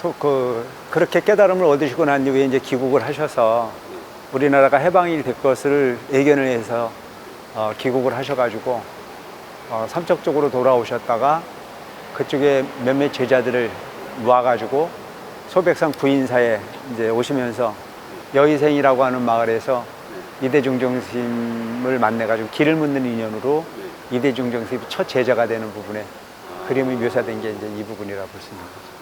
소- 그 그렇게 깨달음을 얻으시고 난 이후에 이제 귀국을 하셔서 우리나라가 해방이 될 것을 예견을 해서 어, 귀국을 하셔가지고 어, 삼척 쪽으로 돌아오셨다가 그쪽에 몇몇 제자들을 모아가지고 소백산 구인사에 이제 오시면서 여의생이라고 하는 마을에서 이대중정스님을 만나가지고 길을 묻는 인연으로 이대중정스님이 첫 제자가 되는 부분에 그림이 묘사된 게 이제 이 부분이라 볼수 있는 거죠.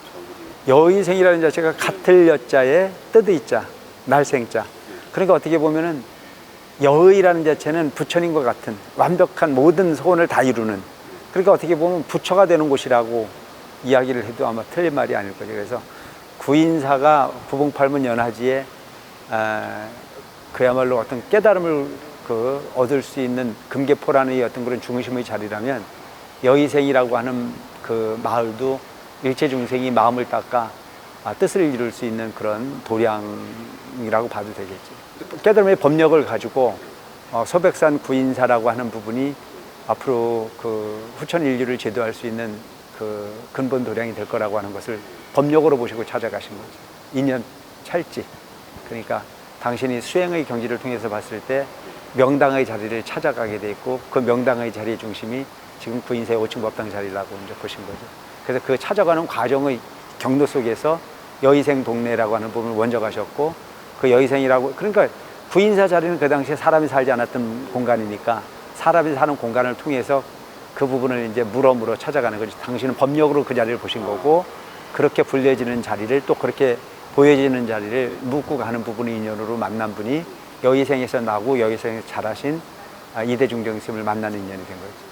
여의생이라는 자체가 같을 여자에 뜨드이자 날생자. 그러니까 어떻게 보면은 여의라는 자체는 부처님과 같은 완벽한 모든 소원을 다 이루는 그러니까 어떻게 보면 부처가 되는 곳이라고 이야기를 해도 아마 틀린 말이 아닐 거죠. 그래서 구인사가 구봉팔문 연화지에 아, 그야말로 어떤 깨달음을 그 얻을 수 있는 금계포라는 이 어떤 그런 중심의 자리라면 여의생이라고 하는 그 마을도 일체 중생이 마음을 닦아 아, 뜻을 이룰 수 있는 그런 도량이라고 봐도 되겠지. 깨달음의 법력을 가지고 어, 소백산 구인사라고 하는 부분이 앞으로 그 후천 인류를 제도할 수 있는 그 근본 도량이 될 거라고 하는 것을 법력으로 보시고 찾아가신 거죠. 인연 찰지. 그러니까 당신이 수행의 경지를 통해서 봤을 때 명당의 자리를 찾아가게 돼 있고 그 명당의 자리의 중심이 지금 구인사의 5층 법당 자리라고 이제 보신 거죠. 그래서 그 찾아가는 과정의 경로 속에서 여의생 동네라고 하는 부분을 먼저 가셨고 그 여의생이라고 그러니까 구인사 자리는 그 당시에 사람이 살지 않았던 공간이니까 사람이 사는 공간을 통해서 그 부분을 이제 물어 물어 찾아가는 거죠. 당신은 법력으로 그 자리를 보신 거고 그렇게 불려지는 자리를 또 그렇게 보여지는 자리를 묻고 가는 부분의 인연으로 만난 분이 여의생에서 나고 여의생에서 자라신 아, 이대중 정스님을 만나는 인연이 된 거죠.